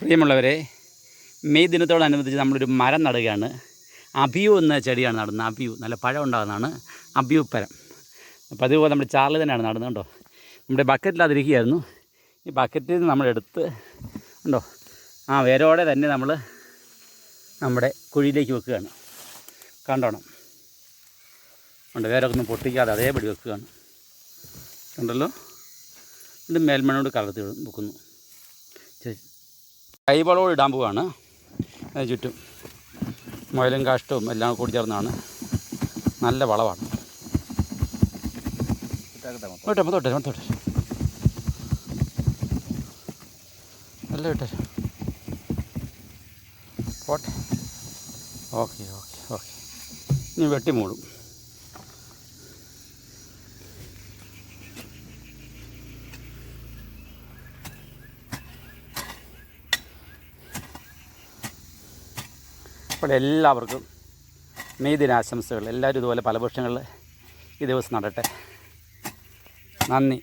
പ്രിയമുള്ളവരെ മെയ് ദിനത്തോടനുബന്ധിച്ച് നമ്മളൊരു മരം നടുകയാണ്. അബിയു എന്ന ചെടിയാണ് നടുന്നത്. അബിയു നല്ല പഴം ഉണ്ടാകുന്നതാണ് അബിയു പരം. അപ്പോൾ അതുപോലെ നമ്മുടെ ചാർലി തന്നെയാണ് നടുന്നത് കേട്ടോ നമ്മുടെ ബക്കറ്റിൽ അതിരിക്കുകയായിരുന്നു. ഈ ബക്കറ്റിൽ നിന്ന് നമ്മളെടുത്ത് ഉണ്ടോ ആ വേരോടെ തന്നെ നമ്മൾ നമ്മുടെ കുഴിയിലേക്ക് വെക്കുകയാണ്. കണ്ടോണം? ഉണ്ട് വേരൊക്കെ ഒന്നും പൊട്ടിക്കാതെ അതേപടി വെക്കുകയാണ്. കണ്ടല്ലോ? ഇത് മേൽമണ്ണോട് കലർത്തി വെക്കുന്നു. ശരി കൈവളോട് ഇടാൻ പോവാണ്. അതിന് ചുറ്റും മുയലും കാഷ്ടവും എല്ലാം കൂടി ചേർന്നാണ്. നല്ല വളമാണ് തൊട്ടെ തൊട്ടെ തൊട്ടെ നല്ല ഇട്ടെ. പോട്ടെ. Okay okay okay. ഇനി വെട്ടി മൂടും. അപ്പോൾ എല്ലാവർക്കും മെയ് ദിനാശംസകൾ എല്ലാവരും ഇതുപോലെ പല വൃക്ഷങ്ങളിൽ ഈ ദിവസം നടട്ടെ. നന്ദി.